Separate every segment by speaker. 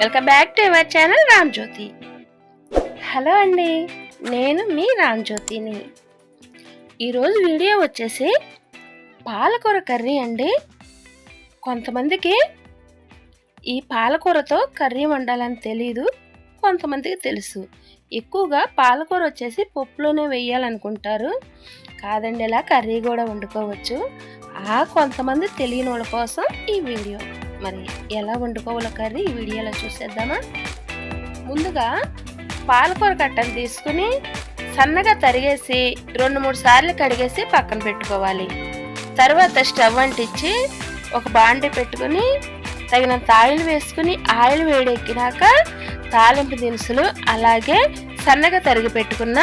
Speaker 1: Welcome back to our channel Ramjyothi hello అండి నేను మీ రామ్జ్యోతిని ఈరోజు వీడియో వచ్చేసి పాలకూర కర్రీ అండి. కొంతమందికి ఈ పాలకూరతో కర్రీ వండాలని తెలీదు కొంతమందికి తెలుసు. ఎక్కువగా పాలకూర వచ్చేసి పప్పులోనే వేయాలనుకుంటారు. కాదండి ఇలా కర్రీ కూడా వండుకోవచ్చు. ఆ కొంతమంది తెలియని వాళ్ళ కోసం ఈ వీడియో. మరి ఎలా వండుకోవాలో కర్రీ ఈ వీడియోలో చూసేద్దామా? ముందుగా పాలకూర కట్టను తీసుకుని సన్నగా తరిగేసి రెండు మూడు సార్లు కడిగేసి పక్కన పెట్టుకోవాలి. తర్వాత స్టవ్ అంటించి ఒక బాండి పెట్టుకుని తగినంత ఆయిల్ వేసుకుని ఆయిల్ వేడెక్కినాక తాలింపు దినుసులు అలాగే సన్నగా తరిగి పెట్టుకున్న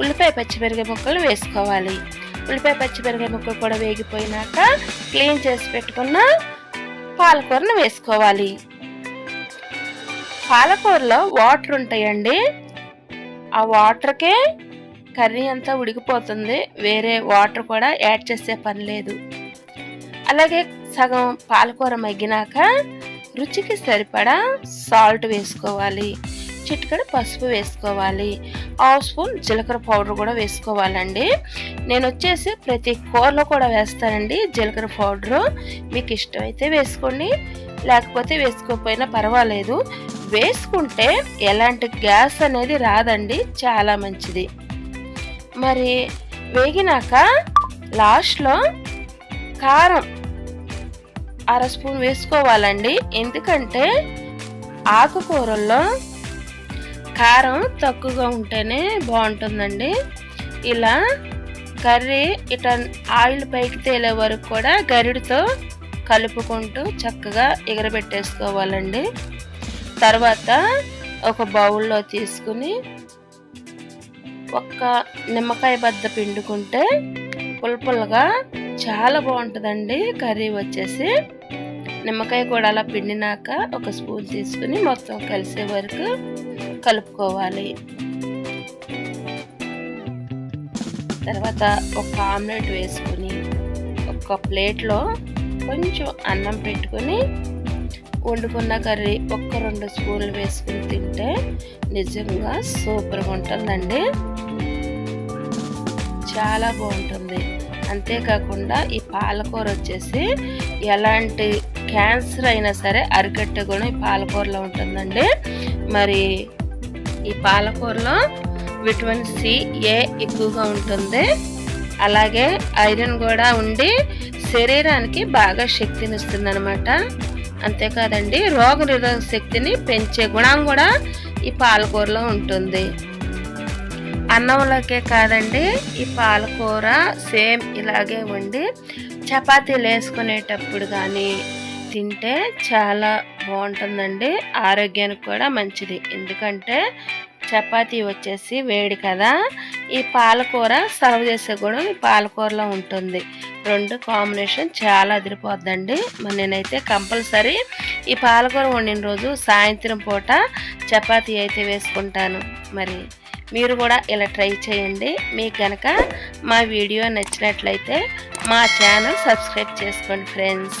Speaker 1: ఉల్లిపాయ పచ్చిమిరకాయ ముక్కలు వేసుకోవాలి. ఉల్లిపాయ పచ్చిమిరకాయ ముక్కలు కూడా వేగిపోయినాక క్లీన్ చేసి పెట్టుకున్న పాలకూరను వేసుకోవాలి. పాలకూరలో వాటర్ ఉంటాయండి. ఆ వాటర్కే కర్రీ అంతా ఉడికిపోతుంది. వేరే వాటర్ కూడా యాడ్ చేసే పని లేదు. అలాగే సగం పాలకూర మగ్గినాక రుచికి సరిపడా సాల్ట్ వేసుకోవాలి. చిటికడ పసుపు వేసుకోవాలి. హాఫ్ స్పూన్ జీలకర్ర పౌడర్ కూడా వేసుకోవాలండి. నేను వచ్చేసి ప్రతి కూరలో కూడా వేస్తానండి జీలకర్ర పౌడరు. మీకు ఇష్టమైతే వేసుకోండి. లేకపోతే వేసుకోకపోయినా పర్వాలేదు. వేసుకుంటే ఎలాంటి గ్యాస్ అనేది రాదండి. చాలా మంచిది. మరి వేగినాక లాస్ట్లో కారం అర స్పూన్ వేసుకోవాలండి. ఎందుకంటే ఆకుకూరల్లో కారం తక్కువగా ఉంటేనే బాగుంటుందండి. ఇలా కర్రీ ఇట ఆయిల్ పైకి తేలే వరకు కూడా గరిడితో కలుపుకుంటూ చక్కగా ఎగరబెట్టేసుకోవాలండి. తర్వాత ఒక బౌల్లో తీసుకుని ఒక్క నిమ్మకాయ బద్ద పిండుకుంటే పులపులగా చాలా బాగుంటుందండి కర్రీ వచ్చేసి. నిమ్మకాయ కూడా అలా పిండినాక ఒక స్పూన్ తీసుకుని మొత్తం కలిసే వరకు కలుపుకోవాలి. తర్వాత ఒక ఆమ్లెట్ వేసుకుని ఒక ప్లేట్లో కొంచెం అన్నం పెట్టుకుని వండుకున్న కర్రీ ఒక్క రెండు స్పూన్లు వేసుకుని తింటే నిజంగా సూపర్గా ఉంటుందండి. చాలా బాగుంటుంది. అంతేకాకుండా ఈ పాలకూర వచ్చేసి ఎలాంటి క్యాన్సర్ అయినా సరే అరికట్టే గుణం ఈ పాలకూరలో ఉంటుందండి. మరి ఈ పాలకూరలో విటమిన్ సి ఏ ఎక్కువగా ఉంటుంది. అలాగే ఐరన్ కూడా ఉండి శరీరానికి బాగా శక్తినిస్తుంది అనమాట అంతేకాదండి రోగనిరోధక శక్తిని పెంచే గుణం కూడా ఈ పాలకూరలో ఉంటుంది. అన్నంలోకే కాదండి ఈ పాలకూర సేమ్ ఇలాగే ఉండి చపాతీలు వేసుకునేటప్పుడు కానీ తింటే చాలా బాగుంటుందండి. ఆరోగ్యానికి కూడా మంచిది. ఎందుకంటే చపాతీ వచ్చేసి వేడి కదా. ఈ పాలకూర సర్వ్ చేసే కూడా ఈ పాలకూరలో ఉంటుంది. రెండు కాంబినేషన్ చాలా అదిరిపోద్దండి. మరి నేనైతే కంపల్సరీ ఈ పాలకూర వండిన రోజు సాయంత్రం పూట చపాతీ అయితే వేసుకుంటాను. మరి మీరు కూడా ఇలా ట్రై చేయండి. మీకు కనుక మా వీడియో నచ్చినట్లయితే మా ఛానల్ సబ్స్క్రైబ్ చేసుకోండి friends.